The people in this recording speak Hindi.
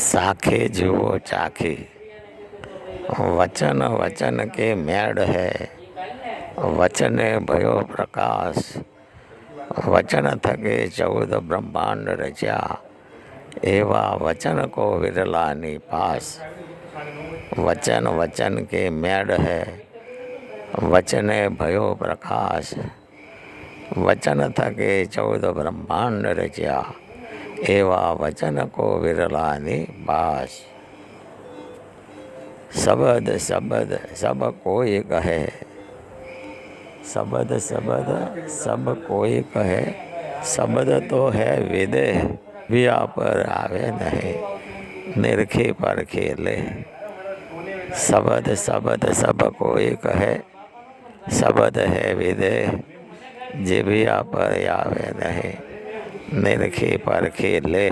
साखे जुओ चाखी वचन वचन के मेड़ है वचने भयो प्रकाश વચન થકે ચૌદ બ્રહ્માંડ રચ્યા એવા વચન કો વિરલાની પાસ વચન વચન કે મેળ હૈ વચને ભયો પ્રકાશ વચન થકે ચૌદ બ્રહ્માંડ રચ્યા एवा वचन को विरला बास शबद शबद सब कोई कहे। शबद शबद सब कोई कहे। शबद तो है विदे बिया पर आवे नहीं। निरखे पर खेले। शबद शबद सब कोई कहे। शबद है विदे, जिबिया पर आवे नहीं। निरखे परखे ले